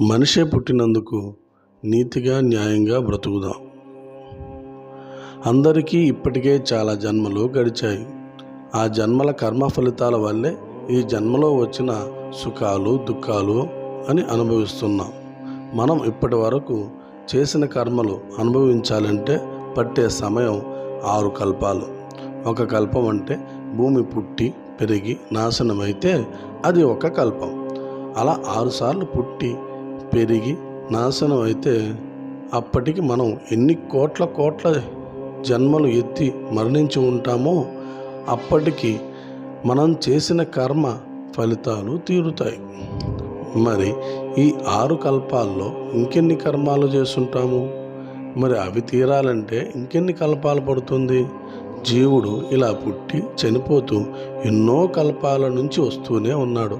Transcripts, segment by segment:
మనిషే పుట్టినందుకు నీతిగా న్యాయంగా బ్రతుకుదాం. అందరికీ ఇప్పటికే చాలా జన్మలు గడిచాయి. ఆ జన్మల కర్మ ఫలితాల వల్లే ఈ జన్మలో వచ్చిన సుఖాలు దుఃఖాలు అని అనుభవిస్తున్నాం. మనం ఇప్పటి వరకు చేసిన కర్మలు అనుభవించాలంటే పట్టే సమయం ఆరు కల్పాలు. ఒక కల్పం అంటే భూమి పుట్టి పెరిగి నాశనమైతే అది ఒక కల్పం. అలా ఆరుసార్లు పుట్టి పెరిగి నాశనం అయితే అప్పటికి మనం ఎన్ని కోట్ల కోట్ల జన్మలు ఎత్తి మరణించి ఉంటామో అప్పటికి మనం చేసిన కర్మ ఫలితాలు తీరుతాయి. మరి ఈ ఆరు కల్పాల్లో ఇంకెన్ని కర్మాలు చేస్తుంటాము? మరి అవి తీరాలంటే ఇంకెన్ని కల్పాలు పడుతుంది? జీవుడు ఇలా పుట్టి చనిపోతూ ఎన్నో కల్పాల నుంచి వస్తూనే ఉన్నాడు.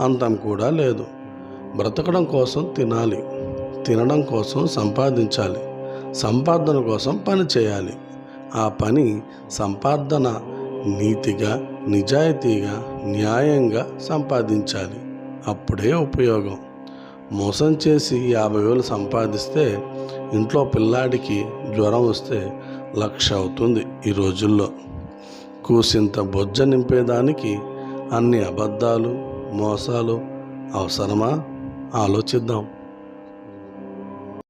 అంతం కూడా లేదు. బ్రతకడం కోసం తినాలి. తినడం కోసం సంపాదించాలి. సంపాదన కోసం పని చేయాలి. ఆ పని సంపాదన నీతిగా నిజాయితీగా న్యాయంగా సంపాదించాలి. అప్పుడే ఉపయోగం. మోసం చేసి యాభై వేలు సంపాదిస్తే ఇంట్లో పిల్లాడికి జ్వరం వస్తే లక్ష అవుతుంది ఈ రోజుల్లో. కూసింత బొజ్జ నింపేదానికి అన్ని అబద్ధాలు మోసాలు అవసరమా? ఆలోచిద్దాం.